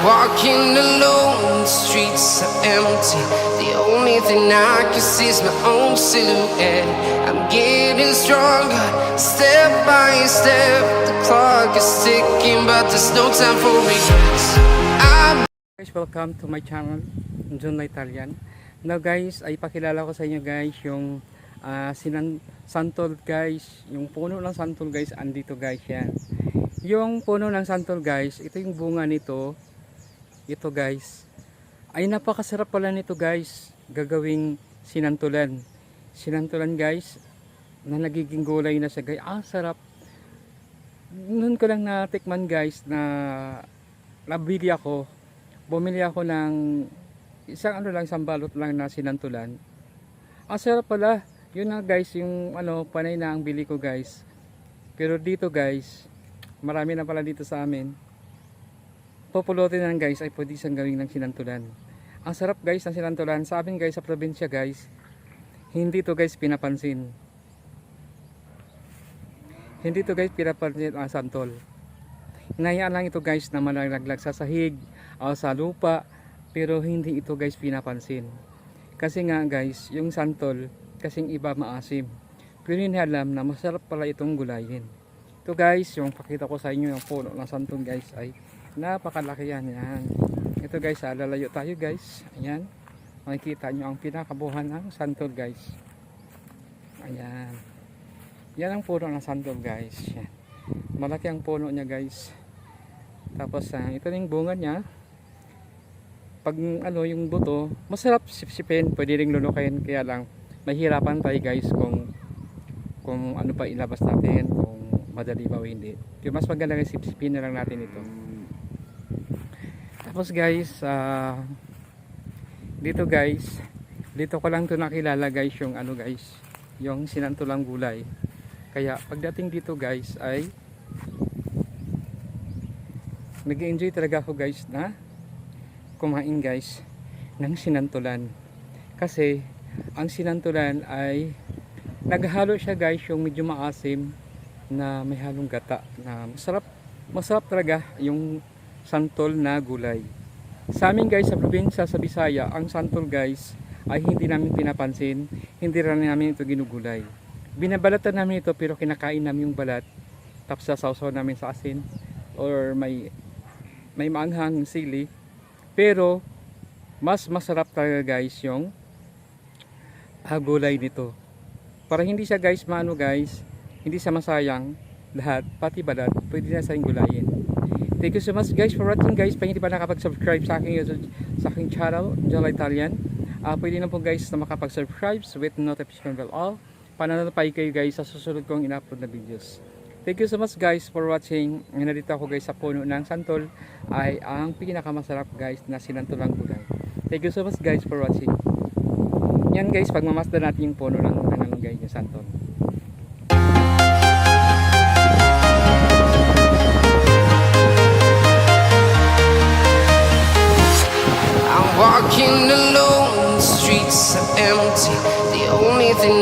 are empty. The only thing I can see is my own silhouette. I'm getting stronger, step by step. The clock is ticking, but there's no time for regrets. Guys, welcome to my channel, John Italian. Now guys, ay pakilala ko sa inyo guys yung ah, sinan santol guys, yung puno ng santol guys, andito guys yan. Yung puno ng santol guys, ito yung bunga nito. Ito guys. Ay napakasarap pala nito guys, gagawing sinantulan. Sinantulan guys, na nagiging gulay na siya guys. Ah, sarap. Noon ko lang natikman guys na nabili ako bumili ako ng isang ano lang, isang balot lang na sinantulan. Ang sarap pala. Yun na guys, yung ano, panay na ang bili ko guys. Pero dito guys, marami na pala dito sa amin. Populote na guys ay pwede siyang gawin ng sinantulan. Ang sarap guys ng sinantulan. Sa amin guys, sa probinsya guys, hindi to guys pinapansin. Hindi to guys pinapansin ang santol. Hinayaan lang ito guys na malaglag sa sahig o sa lupa pero hindi ito guys pinapansin. Kasi nga guys, yung santol kasing iba maasim. Pero hindi alam na masarap pala itong gulayin. Ito guys, yung pakita ko sa inyo yung puno ng santol guys ay napakalaki yan. yan. Ito guys, ah, lalayo tayo guys. Ayan. Makikita nyo ang pinakabuhan ng santol guys. Ayan. Yan ang puno ng santol guys. Yan. Malaki ang puno niya guys. Tapos ah, ito yung bunga niya. Pag ano yung buto, masarap sipsipin, pwede ring lulukin kaya lang mahirapan tayo guys kung kung ano pa ilabas natin, kung madali ba o hindi. Yung mas maganda guys, sipsipin na lang natin ito. Tapos guys, ah, dito guys, dito ko lang to nakilala guys yung ano guys, yung sinantulang gulay. Kaya pagdating dito guys ay nag-enjoy talaga ako guys na kumain guys ng sinantulan kasi ang sinantulan ay naghalo siya guys yung medyo maasim na may halong gata na masarap masarap talaga yung santol na gulay. Sa amin guys sa probinsya sa Bisaya ang santol guys ay hindi namin pinapansin hindi rin namin ito ginugulay. Binabalatan namin ito pero kinakain namin yung balat. Tapos sasawsaw namin sa asin or may may maanghang sili. Pero mas masarap talaga guys yung ah, gulay nito. Para hindi siya guys maano guys hindi siya masayang lahat pati balat pwede na sa gulayin thank you so much guys for watching guys pa hindi pa nakapag-subscribe sa aking sa aking channel Jola Italian Ah, pwede na po guys na makapag-subscribe with notification bell all para notify kayo guys sa susunod kong in-upload na videos Thank you so much guys for watching. Nandito ako guys sa puno ng santol ay ang pinakamasarap guys na sinantulang gulay. Thank you so much guys for watching. Yan guys, pagmamasdan natin yung puno ng nangalunggay yung santol.